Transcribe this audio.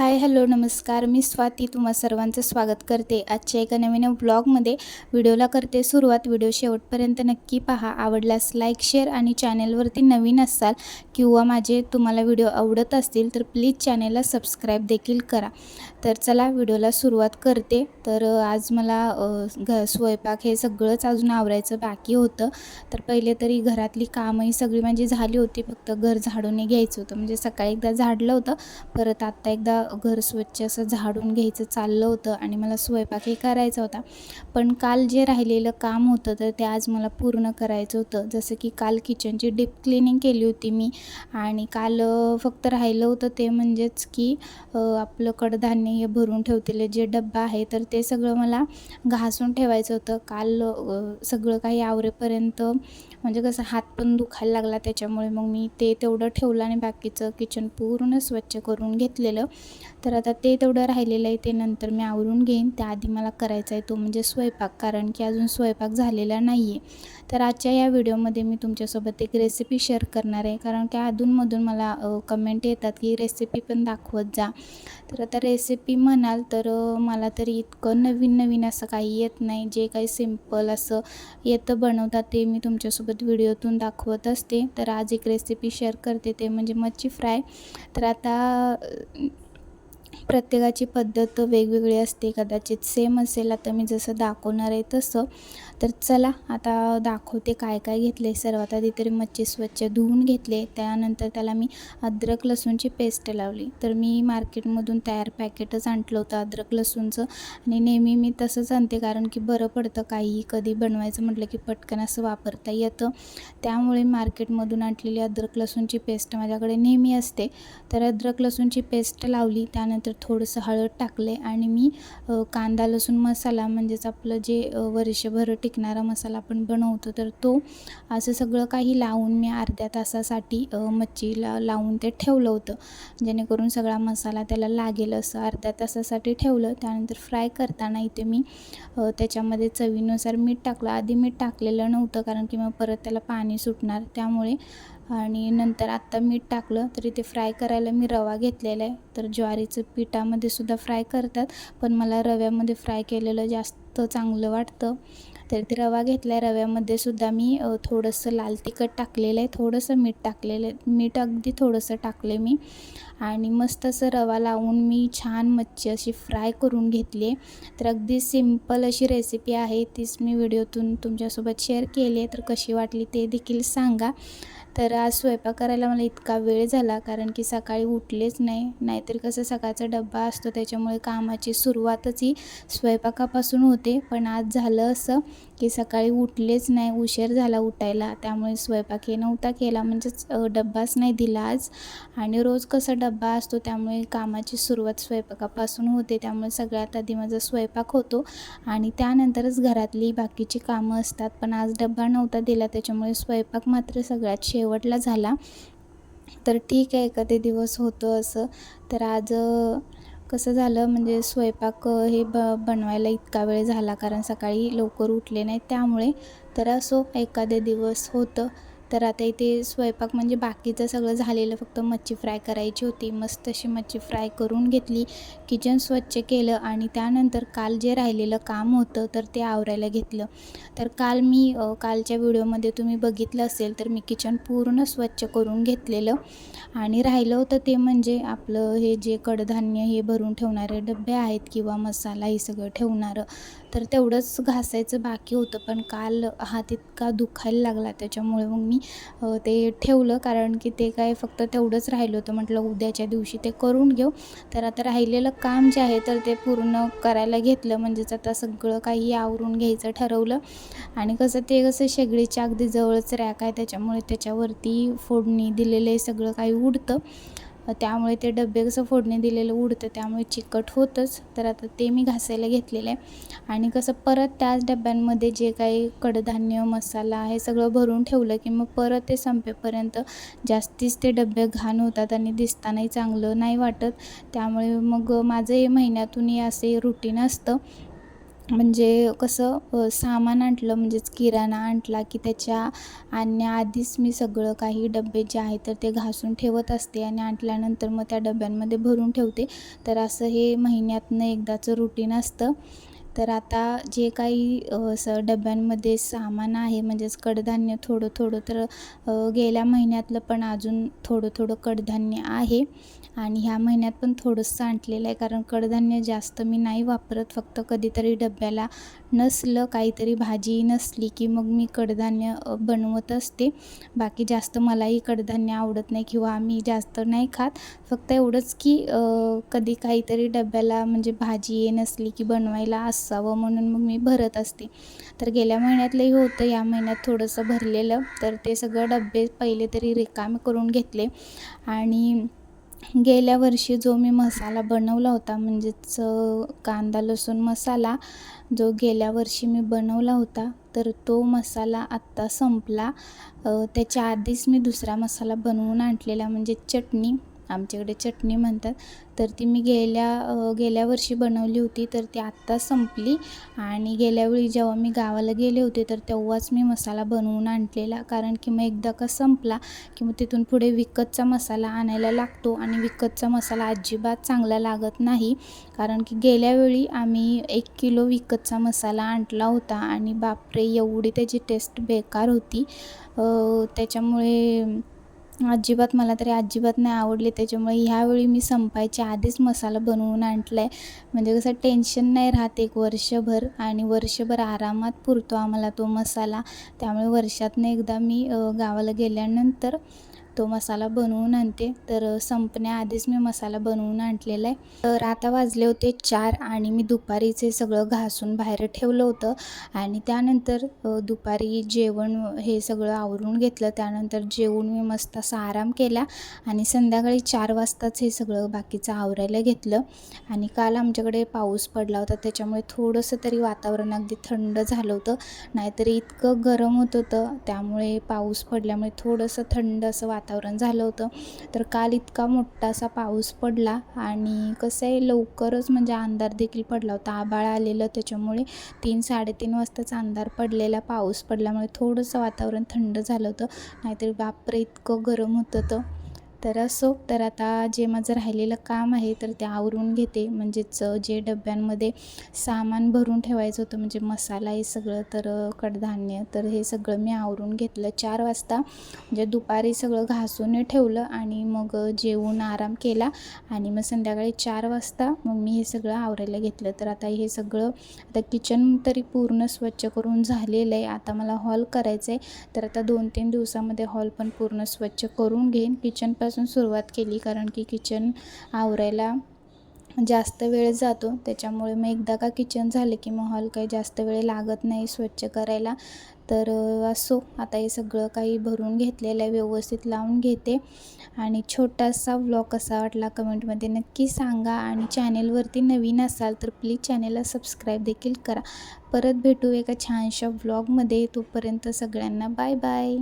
Hi hello नमस्कार. मी स्वाती. तुम्हा सर्वांचं स्वागत करते. आजच्या एका नवीन ब्लॉगमध्ये व्हिडिओला करते सुरुवात. व्हिडिओ शेवटपर्यंत नक्की पहा. आवडल्यास लाईक शेअर आणि चॅनेलवरती नवीन असाल किंवा माझे तुम्हाला व्हिडिओ आवडत असतील तर प्लीज चॅनेलला सबस्क्राईब देखील करा. तर चला व्हिडिओला सुरुवात करते. तर आज मला घ स्वयंपाक हे सगळंच अजून आवरायचं बाकी होतं. तर पहिले तरी घरातली कामंही सगळी माझी झाली होती. फक्त घर झाडून घ्यायचं होतं. म्हणजे सकाळी एकदा झाडलं होतं. परत आत्ता एकदा घर स्वच्छ असं झाडून घ्यायचं चाललं होतं आणि मला स्वयंपाकही करायचा होता. पण काल जे राहिलेलं काम होतं तर ते आज मला पूर्ण करायचं होतं. जसं की काल किचनची डीप क्लिनिंग केली होती मी आणि काल फक्त राहिलं होतं ते म्हणजेच की आपलं कडधान्य हे भरून ठेवलेले जे डब्बा आहे तर ते सगळं मला घासून ठेवायचं होतं. काल सगळं काही आवरेपर्यंत म्हणजे कसं हात पण दुखायला लागला त्याच्यामुळे मग मी ते तेवढं ठेवलं आणि बाकीचं किचन पूर्ण स्वच्छ करून घेतलेलं. तर आता ते तेवढं राहिलेलं आहे ते नंतर मी आवरून घेईन. त्याआधी मला करायचा आहे तो म्हणजे स्वयंपाक कारण की अजून स्वयंपाक झालेला नाही आहे तर आजच्या या व्हिडिओमध्ये मी तुमच्यासोबत एक रेसिपी शेअर करणार आहे. कारण की अधूनमधून मला कमेंट येतात की रेसिपी पण दाखवत जा. तर आता रेसिपी म्हणाल तर मला तरी इतकं नवीन नवीन असं काही येत नाही. जे काही सिंपल असं येतं बनवतात ते मी तुमच्यासोबत व्हिडिओतून दाखवत असते. तर आज एक रेसिपी शेअर करते ते म्हणजे मच्छी फ्राय तर आता प्रत्येकाची पद्धत वेगवेगळी असते कदाचित सेम असेल आता मी जसं दाखवणार आहे तसं. तर चला आता दाखवते काय काय घेतले सर्वात आधी तरी मच्छी स्वच्छ धुवून घेतले. त्यानंतर त्याला मी अद्रक लसूणची पेस्ट लावली. तर मी मार्केटमधून तयार पॅकेटच आणलं होतं अद्रक लसूणचं. आणि नेहमी मी तसंच आणते कारण की बरं पडतं काही कधी बनवायचं म्हटलं की पटकन असं वापरता येतं. त्यामुळे मार्केटमधून आणलेली अद्रक लसूणची पेस्ट माझ्याकडे नेहमी असते. तर अद्रक लसूणची पेस्ट लावली. त्यानंतर थोडंसं हळद टाकले आणि मी कांदा लसूण मसाला म्हणजेच आपलं जे वर्षभर टिकणारा मसाला आपण बनवतो तर तो असं सगळं काही लावून मी अर्ध्या तासासाठी मच्छीला लावून ते ठेवलं होतं. जेणेकरून सगळा मसाला त्याला लागेल असं अर्ध्या तासासाठी ठेवलं. त्यानंतर फ्राय करताना इथे मी त्याच्यामध्ये चवीनुसार मीठ टाकलं. आधी मीठ टाकलेलं नव्हतं कारण की मग परत त्याला पाणी सुटणार. त्यामुळे आणि नंतर आत्ता मीठ टाकलं तरी ते फ्राय करायला मी रवा घेतलेला आहे. तर ज्वारीचं पिठामध्ये सुद्धा फ्राय करतात पण मला रव्यामध्ये फ्राय केलेलं जास्त चांगलं वाटतं. तर ते रवा घेतला आहे रव्यामध्ये सुद्धा मी थोडंसं लाल तिखट टाकलेलं आहे थोडंसं मीठ टाकलेलं आहे. मीठ अगदी थोडंसं टाकले मी. आणि मस्त असं रवा लावून मी छान मच्छी अशी फ्राय करून घेतली आहे. तर अगदी सिंपल अशी रेसिपी आहे तीच मी व्हिडिओतून तुमच्यासोबत शेअर केली आहे. तर कशी वाटली ते देखील सांगा. तर आज स्वयंपाक करायला मला इतका वेळ झाला कारण की सकाळी उठलेच नाही. नाहीतर कसं सकाळचा डब्बा असतो त्याच्यामुळे कामाची सुरुवातच ही स्वयंपाकापासून होते. पण आज झालं असं की सकाळी उठलेच नाही उशीर झाला उठायला. त्यामुळे स्वयंपाक हे नव्हता केला. म्हणजेच डब्बाच नाही दिला आज. आणि रोज कसा डब्बा असतो त्यामुळे कामाची सुरुवात स्वयंपाकापासून होते. त्यामुळे सगळ्यात आधी माझा स्वयंपाक होतो. आणि त्यानंतरच घरातली बाकीची कामं असतात. पण आज डब्बा नव्हता दिला. त्याच्यामुळे स्वयंपाक मात्र सगळ्यात शेवटला झाला. तर ठीक आहे एखादे दिवस होतं असं. तर आज कसं झालं म्हणजे स्वयंपाक हे ब बनवायला इतका वेळ झाला कारण सकाळी लवकर उठले नाही त्यामुळे तर असो एखादे दिवस होतं. तर आता इथे स्वयंपाक म्हणजे बाकीचं सगळं झालेलं फक्त मच्छी फ्राय करायची होती. मस्त अशी मच्छी फ्राय करून घेतली. किचन स्वच्छ केलं आणि त्यानंतर काल जे राहिलेलं काम होतं तर ते आवरायला घेतलं. तर काल मी कालच्या व्हिडिओमध्ये तुम्ही बघितलं असेल तर मी किचन पूर्ण स्वच्छ करून घेतलेलं. आणि राहिलं होतं ते म्हणजे आपलं हे जे कडधान्य हे भरून ठेवणारे डबे आहेत किंवा मसाला हे सगळं ठेवणारं. तर तेवढंच घासायचं बाकी होतं. पण काल हात इतका दुखायला लागला त्याच्यामुळे मग मी ते ठेवलं कारण की ते काय फक्त तेवढंच राहिलं होतं. म्हटलं उद्याच्या दिवशी ते करून घेऊ. तर आता राहिलेलं काम जे आहे तर ते पूर्ण करायला घेतलं. म्हणजेच आता सगळं काही आवरून घ्यायचं ठरवलं. आणि कसं ते कसं शेगडीच्या अगदी जवळच रॅक आहे. त्याच्यामुळे त्याच्यावरती फोडणी दिलेलं सगळं काही उडतं. त्यामुळे ते डबे कसं फोडणी दिलेलं उडतं त्यामुळे चिकट होतंच. तर आता ते मी घासायला घेतलेलं आहे. आणि कसं परत त्याच डब्यांमध्ये जे काही कडधान्य मसाला हे सगळं भरून ठेवलं की मग परत ते संपेपर्यंत जास्तीच ते डबे घाण होतात आणि दिसतानाही चांगलं नाही वाटत. त्यामुळे मग माझं हे महिन्यातून असे रुटीन असतं. म्हणजे कसं सामान आणलं म्हणजेच किराणा आणला की त्याच्या आणण्याआधीच मी सगळं काही डबे जे आहे तर ते घासून ठेवत असते आणि आणल्यानंतर मग त्या डब्यांमध्ये भरून ठेवते. तर असं हे महिन्यातनं एकदाचं रुटीन असतं. तर आता जे काही असं डब्यांमध्ये सामान आहे म्हणजेच कडधान्य थोडं थोडं तर गेल्या महिन्यातलं पण अजून थोडं थोडं कडधान्य आहे. आणि ह्या महिन्यात पण थोडंसं आणलेलं आहे कारण कडधान्य जास्त मी नाही वापरत फक्त कधीतरी डब्याला नसलं काहीतरी भाजी नसली की मग मी कडधान्य बनवत असते. बाकी जास्त मलाही कडधान्य आवडत नाही किंवा आम्ही जास्त नाही खात. फक्त एवढंच की कधी काहीतरी डब्याला म्हणजे भाजी नसली की बनवायला असं असावं म्हणून मग मी भरत असते. तर गेल्या महिन्यातलंही होतं या महिन्यात थोडंसं भरलेलं. तर ते सगळं डबे पहिले तरी रिकामे करून घेतले. आणि गेल्या वर्षी जो मी मसाला बनवला होता म्हणजेच कांदा लसूण मसाला जो गेल्या वर्षी मी बनवला होता तर तो मसाला आत्ता संपला. त्याच्या आधीच मी दुसरा मसाला बनवून आणलेला म्हणजे चटणी. आमच्याकडे चटणी म्हणतात. तर ती मी गेल्या गेल्या वर्षी बनवली होती. तर ती आत्ता संपली. आणि गेल्यावेळी जेव्हा मी गावाला गेले होते तर तेव्हाच मी मसाला बनवून आणलेला. कारण की मग एकदा का संपला की मग तिथून पुढे विकतचा मसाला आणायला लागतो. आणि विकतचा मसाला अजिबात चांगला लागत नाही. कारण की गेल्यावेळी आम्ही एक किलो विकतचा मसाला आणला होता. आणि बापरे एवढी त्याची टेस्ट बेकार होती. त्याच्यामुळे अजिबात मला तरी अजिबात नाही आवडली. त्याच्यामुळे ह्यावेळी मी संपायच्या आधीच मसाला बनवून आणला आहे म्हणजे कसं टेन्शन नाही राहत एक वर्षभर आणि वर्षभर आरामात पुरतो आम्हाला तो मसाला. त्यामुळे वर्षातनं एकदा मी गावाला गेल्यानंतर तो मसाला बनवून आणते. तर संपण्याआधीच मी मसाला बनवून आणलेला आहे. तर आता वाजले होते चार आणि मी दुपारीचे सगळं घासून बाहेर ठेवलं होतं. आणि त्यानंतर दुपारी जेवण हे सगळं आवरून घेतलं. त्यानंतर जेवून मी मस्त असा आराम केला आणि संध्याकाळी चार वाजताच हे सगळं बाकीचं आवरायला घेतलं. आणि काल आमच्याकडे पाऊस पडला होता त्याच्यामुळे थोडंसं तरी वातावरण अगदी थंड झालं होतं. नाहीतर इतकं गरम होत होतं त्यामुळे पाऊस पडल्यामुळे थोडंसं थंड असं वातावरण वातावरण झालं होतं. तर काल इतका मोठासा पाऊस पडला आणि कसं आहे लवकरच म्हणजे अंधार देखील पडला होता. आभाळ आलेलं त्याच्यामुळे तीन साडेतीन वाजताच अंधार पडलेला पाऊस पडल्यामुळे थोडंसं वातावरण थंड झालं होतं. नाहीतर बापरे इतकं गरम होतं तर. तर असो तर आता जे माझं राहिलेलं काम आहे तर ते आवरून घेते. म्हणजेच जे डब्यांमध्ये सामान भरून ठेवायचं होतं म्हणजे मसाला हे सगळं तर कडधान्य तर हे सगळं मी आवरून घेतलं. चार वाजता म्हणजे दुपारी सगळं घासून ठेवलं आणि मग जेवून आराम केला. आणि मग संध्याकाळी चार वाजता मग मी हे सगळं आवरायला घेतलं. तर आता हे सगळं आता किचन तरी पूर्ण स्वच्छ करून झालेलं आहे. आता मला हॉल करायचं आहे. तर आता दोन तीन दिवसामध्ये हॉल पण पूर्ण स्वच्छ करून घेईन. किचन पण किचनपासून सुरुवात केली कारण की किचन आवरायला जास्त वेळ जातो. त्याच्यामुळे मग एकदा का किचन झाले की मग हॉल काही जास्त वेळ लागत नाही स्वच्छ करायला. तर असो. आता हे सगळं काही भरून घेतलेलं आहे व्यवस्थित लावून घेते. आणि छोटासा व्लॉग कसा वाटला कमेंटमध्ये नक्की सांगा. आणि चॅनेलवरती नवीन असाल तर प्लीज चॅनेलला सबस्क्राईब देखील करा. परत भेटू एका छानशा व्लॉगमध्ये तोपर्यंत सगळ्यांना बाय बाय